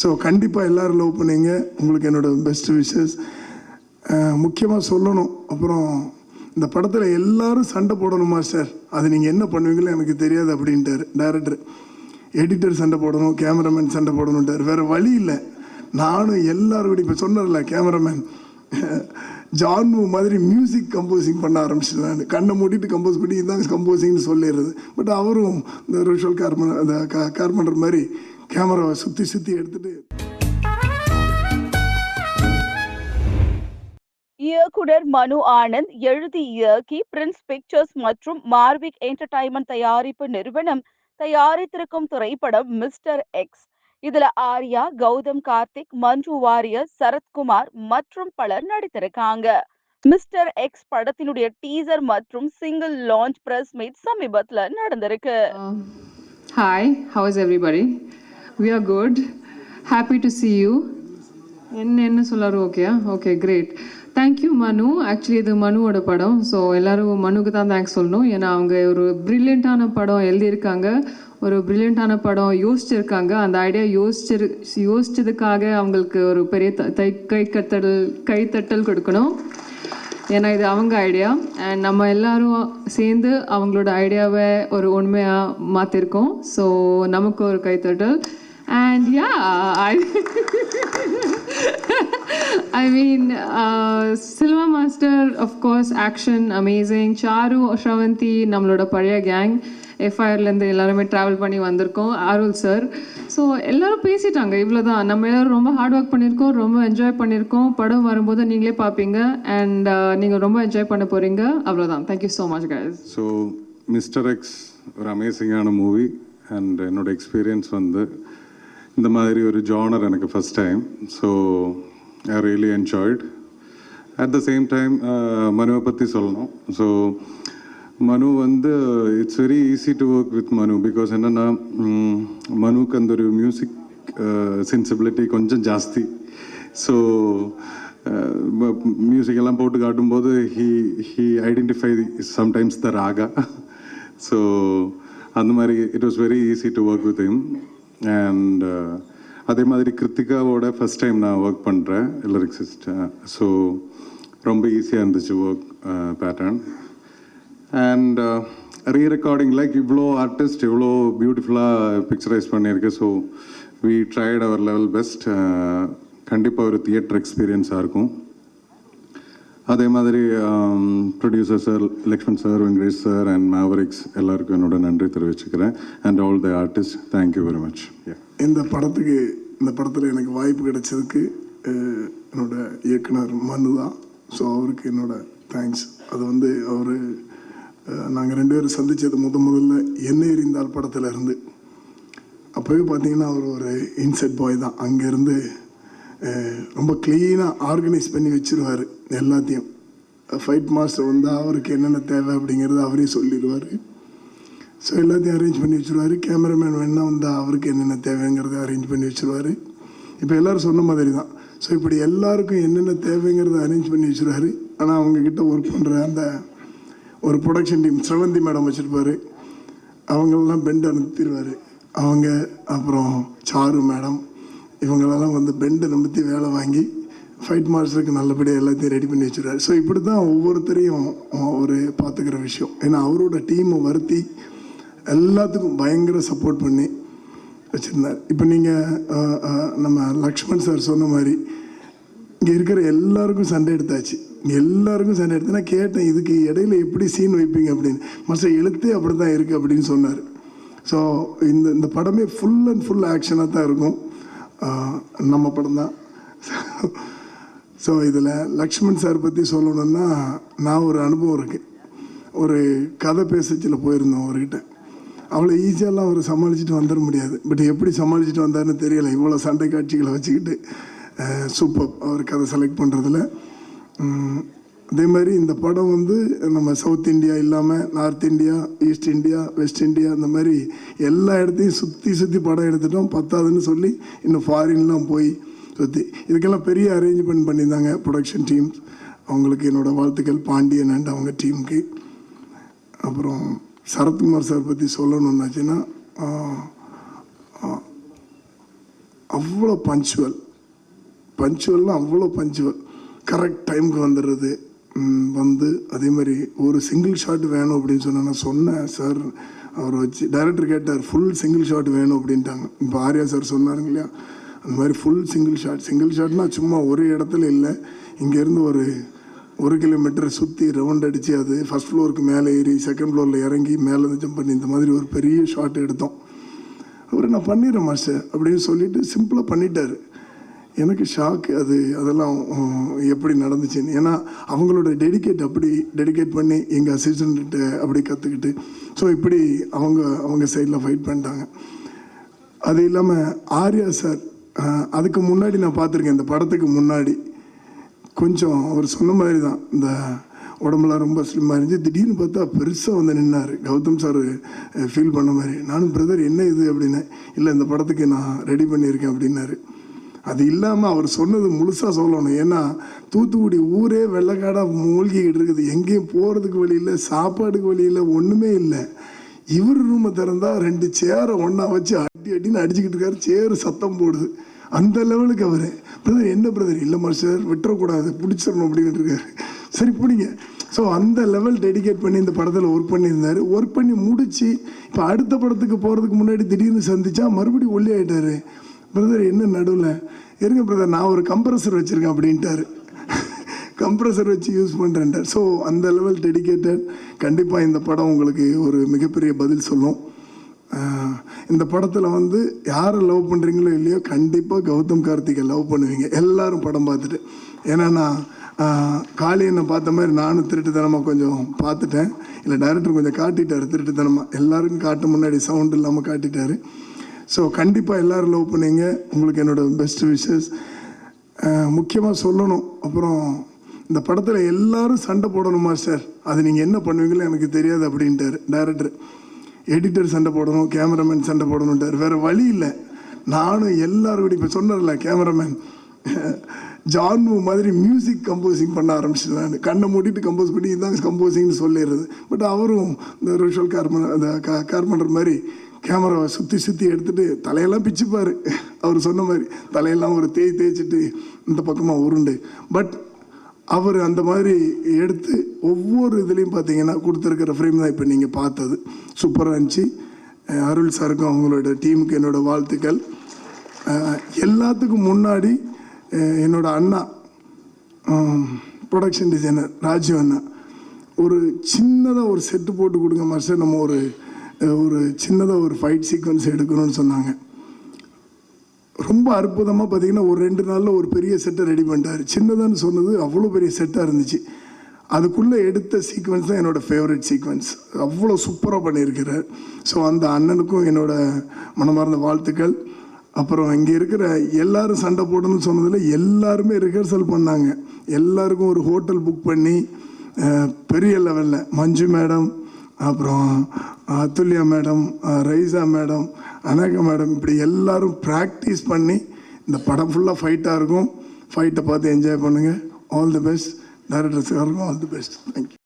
So கண்டிப்பாக எல்லோரும் love பண்ணீங்க. உங்களுக்கு என்னோட பெஸ்ட் விஷஸ் முக்கியமாக சொல்லணும். அப்புறம் இந்த படத்தில் எல்லோரும் சண்டை போடணுமா சார் அது நீங்கள் என்ன பண்ணுவீங்களோ எனக்கு தெரியாது அப்படின்ட்டார் டேரக்டர் எடிட்டர் சண்டை போடணும் கேமராமேன் சண்டை போடணுன்ட்டார் வேறு வழி இல்லை. நானும் எல்லாரும் கூட இப்போ சொன்னார்ல கேமராமேன் ஜான்மு மாதிரி மியூசிக் கம்போசிங் பண்ண ஆரம்பிச்சிட்டேன் நான். கண்ணை மூடிட்டு கம்போஸ் பண்ணி இதுதான் கம்போசிங்னு சொல்லிடுறது. பட் அவரும் இந்த ரிஷுவல் கார்மன் அந்த கார்பன்டர் மாதிரி கேமராவை சுற்றி சுற்றி எடுத்துகிட்டு இயக்குனர் மனு ஆனந்த் எழுதி இயக்கி பிரின்ஸ் பிக்சர்ஸ் மற்றும் மார்விக் என்டர்டைன்மெண்ட் தயாரிப்பு நிறுவனம் தயாரித்திருக்கும் திரைப்படம் மிஸ்டர் எக்ஸ். இதுல ஆர்யா கௌதம் கார்த்திக் மஞ்சு வாரியர் சரத்குமார் மற்றும் பலர் நடித்திருக்காங்க. மிஸ்டர் எக்ஸ் படத்தினுடைய டீசர் மற்றும் சிங்கிள் லான்ச் பிரஸ் மீட் சமீபத்துல நடந்திருக்கு. Hi, how is we are good happy to see you என்ன என்ன சொல்லாரு? ஓகேயா okay great thank you Manu actually இது மனுவோட படம். ஸோ எல்லோரும் மனுக்கு தான் தேங்க்ஸ் சொல்லணும். ஏன்னா அவங்க ஒரு ப்ரில்லியண்ட்டான படம் எழுதியிருக்காங்க. ஒரு ப்ரில்லியண்ட்டான படம் யோசிச்சிருக்காங்க. அந்த ஐடியா யோசிச்சிரு யோசிச்சதுக்காக அவங்களுக்கு ஒரு பெரிய த- தை கை கத்தல் கைத்தட்டல் கொடுக்கணும். ஏன்னா இது அவங்க ஐடியா அண்ட் நம்ம எல்லாரும் சேர்ந்து அவங்களோட ஐடியாவை ஒரு உண்மையாக மாற்றிருக்கோம் ஸோ நமக்கு ஒரு கைத்தட்டல் and ya I I mean Silva master course action amazing. Charu Shravanthi நம்மளோட பழைய கேங் எஃப்ஐஆர்லேருந்து எல்லாருமே ட்ராவல் பண்ணி வந்திருக்கோம். அருள் சார் ஸோ எல்லோரும் பேசிட்டாங்க இவ்வளோதான் நம்ம எல்லோரும் ரொம்ப ஹார்ட் ஒர்க் பண்ணியிருக்கோம் ரொம்ப என்ஜாய் பண்ணியிருக்கோம். படம் வரும்போது நீங்களே பார்ப்பீங்க அண்ட் uh, நீங்கள் ரொம்ப என்ஜாய் பண்ண போகிறீங்க அவ்வளோதான் thank you so much guys so mister X ஒரு அமேசிங்கான மூவி அண்ட் என்னோட எக்ஸ்பீரியன்ஸ் வந்து இந்த மாதிரி ஒரு ஜானர் எனக்கு first time so I really enjoyed at the same time மனுவை பற்றி சொல்லணும். ஸோ மனு வந்து it's very easy to work with Manu because என்னென்னா மனுக்கு அந்த ஒரு மியூசிக் சென்சிபிலிட்டி uh, கொஞ்சம் ஜாஸ்தி. ஸோ uh, மியூசிக் எல்லாம் போட்டு காட்டும்போது he he identify sometimes the raga so அந்த மாதிரி it was very easy to work with him and uh, அதே மாதிரி கிருத்திகாவோட ஃபஸ்ட் டைம் நான் ஒர்க் பண்ணுறேன் லிரிக்ஸிஸ்ட் ஸோ ரொம்ப ஈஸியாக இருந்துச்சு work pattern and re recording like இவ்வளோ ஆர்டிஸ்ட் இவ்வளோ பியூட்டிஃபுல்லாக பிக்சரைஸ் பண்ணியிருக்கு. So we tried our level best கண்டிப்பாக ஒரு தியேட்டர் எக்ஸ்பீரியன்ஸாக இருக்கும். அதே மாதிரி producer sir Lakshman sir Venkatesh sir and Mavericks எல்லாருக்கும் என்னோட நன்றி தெரிவிச்சுக்கிறேன். And all the artist thank you very much ya இந்த படத்துக்கு இந்த படத்தில் எனக்கு வாய்ப்பு கிடைச்சதுக்கு என்னோட இயக்குனர் மனு தான். ஸோ அவருக்கு என்னோட தேங்க்ஸ் அது வந்து அவர் நாங்கள் ரெண்டு பேரும் சந்தித்தது முத முதல்ல என்ன எரிந்தால் படத்தில் இருந்து. அப்போவே பார்த்தீங்கன்னா அவர் ஒரு இன்செட் பாய் தான். அங்கேருந்து ரொம்ப க்ளீனாக ஆர்கனைஸ் பண்ணி வச்சிருவார். எல்லாத்தையும். ஃபைட் மாஸ்டர் வந்தால் அவருக்கு என்னென்ன தேவை அப்படிங்கிறத அவரே சொல்லிடுவார். ஸோ எல்லாத்தையும் அரேஞ்ச் பண்ணி வச்சுருவார். கேமராமேன் வேணா வந்தால் அவருக்கு என்னென்ன தேவைங்கிறத அரேஞ்ச் பண்ணி வச்சுருவார். இப்போ எல்லோரும் சொன்ன மாதிரி தான் ஸோ இப்படி எல்லாருக்கும் என்னென்ன தேவைங்கிறத அரேஞ்ச் பண்ணி வச்சுருவார். ஆனால் அவங்கக்கிட்ட ஒர்க் பண்ணுற அந்த ஒரு ப்ரொடக்ஷன் டீம் ஸ்ரவந்தி மேடம் வச்சுருப்பாரு. அவங்களெல்லாம் பெண்ட் அனுப்பிடுவார் அவங்க அப்புறம் சாரு மேடம் இவங்களெல்லாம் வந்து பெண்டை நிமித்தி வேலை வாங்கி ஃபைட் மாஸ்டருக்கு நல்லபடியாக எல்லாத்தையும் ரெடி பண்ணி வச்சுருவார் ஸோ இப்படி தான் ஒவ்வொருத்தரையும் அவர் பார்த்துக்கிற விஷயம். ஏன்னா அவரோட டீமை வருத்தி எல்லாத்துக்கும் பயங்கர சப்போர்ட் பண்ணி வச்சுருந்தார். இப்போ நீங்கள் நம்ம லக்ஷ்மண் சார் சொன்ன மாதிரி இங்கே இருக்கிற எல்லாருக்கும் சண்டை எடுத்தாச்சு. இங்கே எல்லாருக்கும் சண்டை எடுத்து நான் கேட்டேன் இதுக்கு இடையில எப்படி சீன் வைப்பீங்க? அப்படின்னு. மாஸ்டர் எழுத்தே அப்படி தான் இருக்குது அப்படின்னு சொன்னார். ஸோ இந்த இந்த படமே ஃபுல் அண்ட் ஃபுல் ஆக்ஷனாக தான் இருக்கும். நம்ம படம் தான். ஸோ இதில் லக்ஷ்மண் சார் பற்றி சொல்லணும்னா நான் ஒரு அனுபவம் இருக்குது ஒரு கதை பேசச்சில் போயிருந்தோம் அவர்கிட்ட. அவ்வளோ ஈஸியாலாம் அவர் சமாளிச்சுட்டு வந்துட முடியாது. பட் எப்படி சமாளிச்சுட்டு வந்தாருன்னு தெரியலை. இவ்வளோ சண்டை காட்சிகளை வச்சுக்கிட்டு சூப்பர் அவர் கதை செலக்ட் பண்ணுறதுல அதே மாதிரி இந்த படம் வந்து நம்ம சவுத் இந்தியா இல்லாமல் north India east India west India இந்த மாதிரி எல்லா இடத்தையும் சுற்றி சுற்றி படம் எடுத்துட்டோம். பத்தாதுன்னு சொல்லி இன்னும் ஃபாரின்லாம் போய் சுற்றி இதுக்கெல்லாம் பெரிய அரேஞ்ச்மெண்ட் பண்ணியிருந்தாங்க ப்ரொடக்ஷன் டீம்ஸ் அவங்களுக்கு என்னோட வாழ்த்துக்கள். பாண்டியன் அண்ட் அவங்க டீமுக்கு அப்புறம் சரத்குமார் சார் பற்றி சொல்லணுன்னாச்சுன்னா அவ்வளோ பஞ்சுவல் பஞ்சுவல்னால் அவ்வளோ பஞ்சுவல் கரெக்ட் டைமுக்கு வந்துடுறது. வந்து அதே மாதிரி ஒரு சிங்கிள் ஷாட் வேணும் அப்படின்னு சொன்னேன்னா நான் சொன்னேன் சார் அவர் வச்சு டைரக்டர் கேட்டார் ஃபுல் சிங்கிள் ஷாட் வேணும் அப்படின்ட்டாங்க. இப்போ ஆர்யா சார் சொன்னாருங்க இல்லையா? அந்த மாதிரி ஃபுல் சிங்கிள் ஷாட் சிங்கிள் ஷாட்னா சும்மா ஒரு இடத்துல இல்லை. இங்கேருந்து ஒரு ஒரு கிலோமீட்டர் சுற்றி ரவுண்ட் அடித்து அது ஃபஸ்ட் ஃப்ளோருக்கு மேலே ஏறி செகண்ட் ஃப்ளோரில் இறங்கி மேலே ஜம்ப் பண்ணி இந்த மாதிரி ஒரு பெரிய ஷாட் எடுத்தோம். அவர் நான் பண்ணிடுறேன் மாஸ்டர் அப்படின்னு சொல்லிவிட்டு சிம்பிளாக பண்ணிட்டார். எனக்கு ஷாக் அது அதெல்லாம் எப்படி நடந்துச்சுன்னு. ஏன்னா அவங்களோட டெடிகேட் அப்படி டெடிகேட் பண்ணி எங்கள் அசிஸ்டண்ட்டு அப்படி கற்றுக்கிட்டு ஸோ இப்படி அவங்க அவங்க சைடில் ஃபைட் பண்ணிட்டாங்க. அது இல்லாமல் ஆர்யா சார் அதுக்கு முன்னாடி நான் பார்த்துருக்கேன் இந்த படத்துக்கு முன்னாடி. கொஞ்சம் அவர் சொன்ன மாதிரி தான் இந்த உடம்புலாம் ரொம்ப ஸ்லிம்மாக இருந்துச்சு. திடீர்னு பார்த்தா பெருசாக வந்து நின்னார். கௌதம் சார் ஃபீல் பண்ண மாதிரி. நானும் பிரதர் என்ன இது? அப்படின்னு இல்லை இந்த படத்துக்கு நான் ரெடி பண்ணியிருக்கேன் அப்படின்னாரு. அது இல்லாமல் அவர் சொன்னது முழுசாக சொல்லணும். ஏன்னா தூத்துக்குடி ஊரே வெள்ளக்காடாக மூழ்கிக்கிட்டு இருக்குது. எங்கேயும் போகிறதுக்கு வழி இல்லை சாப்பாடுக்கு வழி இல்லை ஒன்றுமே இல்லை. இவர் ரூமை திறந்தால் ரெண்டு சேரை ஒன்றா வச்சு அடி அடின்னு அடிச்சுக்கிட்டு இருக்காரு. சேரு சத்தம் போடுது. அந்த லெவலுக்கு அவர். பிரதர் என்ன பிரதர்? இல்லை மாஸ்டர் விட்டுறக்கூடாது. பிடிச்சிடணும் அப்படின்னு இருக்காரு. சரி பிடிங்க. ஸோ அந்த லெவல் டெடிகேட் பண்ணி இந்த படத்தில் ஒர்க் பண்ணியிருந்தாரு. ஒர்க் பண்ணி முடித்து இப்போ அடுத்த படத்துக்கு போகிறதுக்கு முன்னாடி திடீர்னு சந்தித்தா மறுபடியும் ஒல்லி ஆகிட்டார் பிரதர் என்ன நடுவில்? இருங்க பிரதர் நான் ஒரு கம்ப்ரஸர் வச்சுருக்கேன் அப்படின்ட்டாரு. கம்ப்ரஸர் வச்சு யூஸ் பண்ணுறேன்ட்டார் ஸோ அந்த லெவல் டெடிக்கேட்டட் கண்டிப்பாக இந்த படம் உங்களுக்கு ஒரு மிகப்பெரிய பதில் சொல்லும். இந்த படத்தில் வந்து யாரை லவ் பண்ணுறீங்களோ இல்லையோ கண்டிப்பாக கௌதம் கார்த்திகை லவ் பண்ணுவீங்க. எல்லாரும் படம் பார்த்துட்டு. ஏன்னா நான் ஆஹ் காளியனை பார்த்த மாதிரி நானும் திருட்டுத்தனமாக கொஞ்சம் பார்த்துட்டேன். இல்லை டைரக்டர் கொஞ்சம் காட்டிட்டார் திருட்டுத்தனமாக எல்லாருக்கும் காட்ட முன்னாடி சவுண்ட் இல்லாமல் காட்டிட்டார். ஸோ கண்டிப்பாக எல்லோரும் லவ் பண்ணுவீங்க. உங்களுக்கு என்னோட பெஸ்ட் விஷஸ் முக்கியமாக சொல்லணும். அப்புறம் இந்த படத்தில் எல்லோரும் சண்டை போடணும் மாஸ்டர் அது நீங்கள் என்ன பண்ணுவீங்களோ எனக்கு தெரியாது அப்படின்ட்டார் டைரக்டர் எடிட்டர் சண்டை போடணும் கேமராமேன் சண்டை போடணுன்ட்டார் வேறு வழி இல்லை. நானும் எல்லாரோட இப்போ சொன்னார்ல கேமராமேன் ஜான்வு மாதிரி மியூசிக் கம்போசிங் பண்ண ஆரம்பிச்சிட்டேன் நான். கண்ணை மூடிட்டு கம்போஸ் பண்ணி இதுதான் கம்போசிங்னு சொல்லிடுறது. பட் அவரும் இந்த ரோஷல் கார்மன் அந்த கார்பெண்டர் மாதிரி கேமராவை சுற்றி சுற்றி எடுத்துகிட்டு தலையெல்லாம் பிச்சுப்பார். அவர் சொன்ன மாதிரி தலையெல்லாம் ஒரு தேய் தேய்ச்சிட்டு இந்த பக்கமாக உருண்டு. பட் அவர் அந்த மாதிரி எடுத்து ஒவ்வொரு இதுலேயும் பார்த்தீங்கன்னா கொடுத்துருக்கிற ஃப்ரேம் தான் இப்போ நீங்கள் பார்த்தது. சூப்பராக இருந்துச்சு. அருள் சாருக்கும் அவங்களோட டீமுக்கு என்னோட வாழ்த்துக்கள். எல்லாத்துக்கும் முன்னாடி என்னோடய என்னோட அண்ணா ப்ரொடக்ஷன் டிசைனர் ராஜீவ் அண்ணா. ஒரு சின்னதாக ஒரு செட்டு போட்டு கொடுங்க மாஸ்டர் நம்ம ஒரு ஒரு சின்னதாக ஒரு ஃபைட் சீக்வன்ஸ் எடுக்கணும்னு சொன்னாங்க. ரொம்ப அற்புதமாக பார்த்தீங்கன்னா ஒரு ரெண்டு நாளில் ஒரு பெரிய செட்டை ரெடி பண்ணிட்டார். சின்னதான்னு சொன்னது அவ்வளோ பெரிய செட்டாக இருந்துச்சு. அதுக்குள்ளே எடுத்த சீக்வன்ஸ் தான் என்னோட ஃபேவரட் சீக்வன்ஸ் அவ்வளோ சூப்பராக பண்ணியிருக்கிறார். ஸோ அந்த அண்ணனுக்கும் என்னோடய மனமார்ந்த வாழ்த்துக்கள். அப்புறம் இங்கே இருக்கிற எல்லாரும் சண்டை போடணும்னு சொன்னதில் எல்லாருமே ரிஹர்சல் பண்ணாங்க. எல்லாருக்கும் ஒரு ஹோட்டல் புக் பண்ணி பெரிய லெவலில் மஞ்சு மேடம் அப்புறம் Athulya madam Raiza madam Anagha madam இப்படி எல்லாரும் ப்ராக்டிஸ் பண்ணி இந்த படம் ஃபுல்லாக ஃபைட்டாக இருக்கும். ஃபைட்டை பார்த்து என்ஜாய் பண்ணுங்கள் all the best டேரக்டர்ஸுக்காருக்கும் all the best thank you